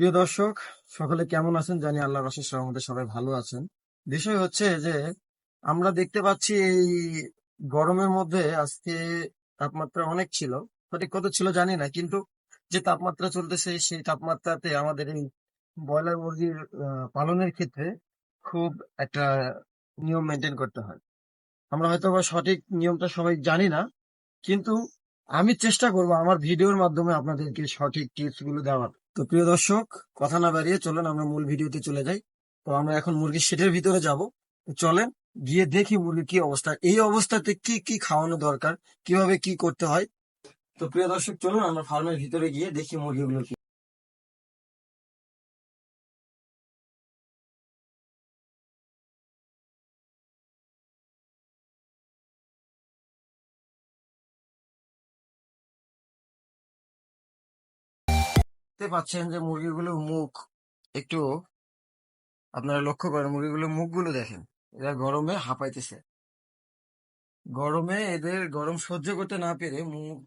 প্রিয় দর্শক, সকলে কেমন আছেন? জানি আল্লাহর অশেষ রহমতে সবাই ভালো আছেন। বিষয় হচ্ছে যে, আমরা দেখতে পাচ্ছি এই গরমের মধ্যে আজকে তাপমাত্রা অনেক ছিল। সঠিক কত ছিল জানি না, কিন্তু যে তাপমাত্রা চলতেছে, সেই তাপমাত্রাতে আমাদের এই ব্রয়লার মুরগির পালনের ক্ষেত্রে খুব একটা নিয়ম মেনটেন করতে হয়। আমরা হয়তো বা সঠিক নিয়মটা সবাই জানি না, কিন্তু আমি চেষ্টা করব আমার ভিডিওর মাধ্যমে আপনাদেরকে সঠিক টিপসগুলো দেওয়ার। তো প্রিয় দর্শক, কথা না বাড়িয়ে চলেন আমরা মূল ভিডিওতে চলে যাই। তো আমরা এখন মুরগির শেডের ভিতরে যাব। চলেন, গিয়ে দেখি মুরগির কি অবস্থা। এই অবস্থাতে কি কি খাওয়ানো দরকার? কীভাবে কি করতে হয়? তো প্রিয় দর্শক, চলুন আমরা ফার্মের ভিতরে গিয়ে দেখি মুরগিগুলো কি দেখতে পাচ্ছেন যে মুরগিগুলোর মুখ একটু আপনারা লক্ষ্য করেন, মুরগিগুলোর মুখগুলো দেখেন। এরা গরমে হাঁপাইতেছে। গরমে এদের গরম সহ্য করতে না পেরে মুখ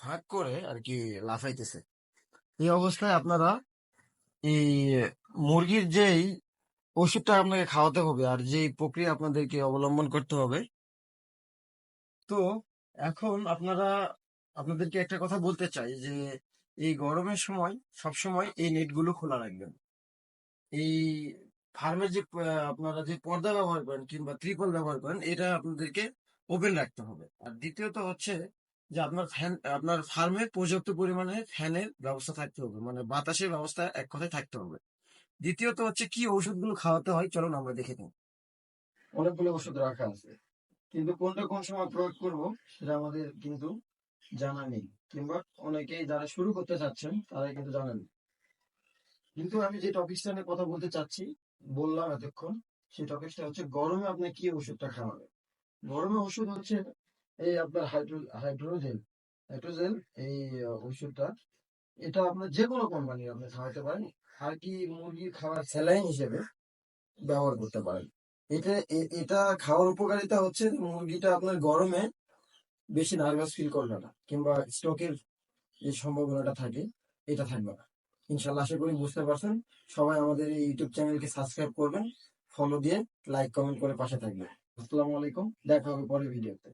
ফাঁক করে আর কি লাফাইতেছে। এই অবস্থায় আপনারা এই মুরগির যেই ওষুধটা আপনাকে খাওয়াতে হবে আর যেই প্রক্রিয়া আপনাদেরকে অবলম্বন করতে হবে, তো এখন আপনারা আপনাদেরকে একটা কথা বলতে চাই যে, এই গরমের সময় সব সময় এই নেটগুলো খোলা রাখবেন। এই ফার্মের যে আপনারা যে পর্দা ব্যবহার করেন কিংবা ত্রিপল ব্যবহার করেন, এটা আপনাদেরকে ওপেন রাখতে হবে। আর দ্বিতীয়ত হচ্ছে যে আপনার ফ্যান, আপনার ফার্মে পর্যাপ্ত পরিমাণে ফ্যানের ব্যবস্থা থাকতে হবে। মানে বাতাসের ব্যবস্থা এক কথায় থাকতে হবে। দ্বিতীয়ত হচ্ছে কি ওষুধগুলো খাওয়াতে হয়, চলুন আমরা দেখে নিই। অনেকগুলো ওষুধ রাখা আছে। কিন্তু কোনটা কোন সময় প্রয়োগ করব, সেটা আমাদের কিন্তু জানা নেই। কিংবা অনেকেই যারা শুরু করতে চাচ্ছেন তারা কিন্তু জানেন। কিন্তু আমি যে টপিকটা নিয়ে কথা বলতে চাচ্ছি, বললাম এতক্ষণ, সেই টপিকটা হচ্ছে গরমে আপনি কি ওষুধটা খাওয়াবেন? গরমে ওষুধ হচ্ছে এই আপনার হাইড্রো হাইড্রোজেল হাইড্রোজেল এই ওষুধটা, এটা আপনার যে কোনো কোম্পানির আপনি খাওয়াতে পারেন। আর কি মুরগির খাবার স্যালাইন হিসেবে ব্যবহার করতে পারেন। এটা এটা খাওয়ার উপকারিতা হচ্ছে মুরগিটা আপনার গরমে বেশি নার্ভাস ফিল করবে না, কিংবা স্ট্রোকের যে সম্ভাবনাটা থাকে, এটা থাকবে না। ইনশাল্লাহ আশা করি বুঝতে পারছেন। সবাই আমাদের এই ইউটিউব চ্যানেলকে সাবস্ক্রাইব করবেন ফলো দিয়ে লাইক কমেন্ট করে পাশে থাকবেন। আসসালামু আলাইকুম, দেখা হবে পরের ভিডিওতে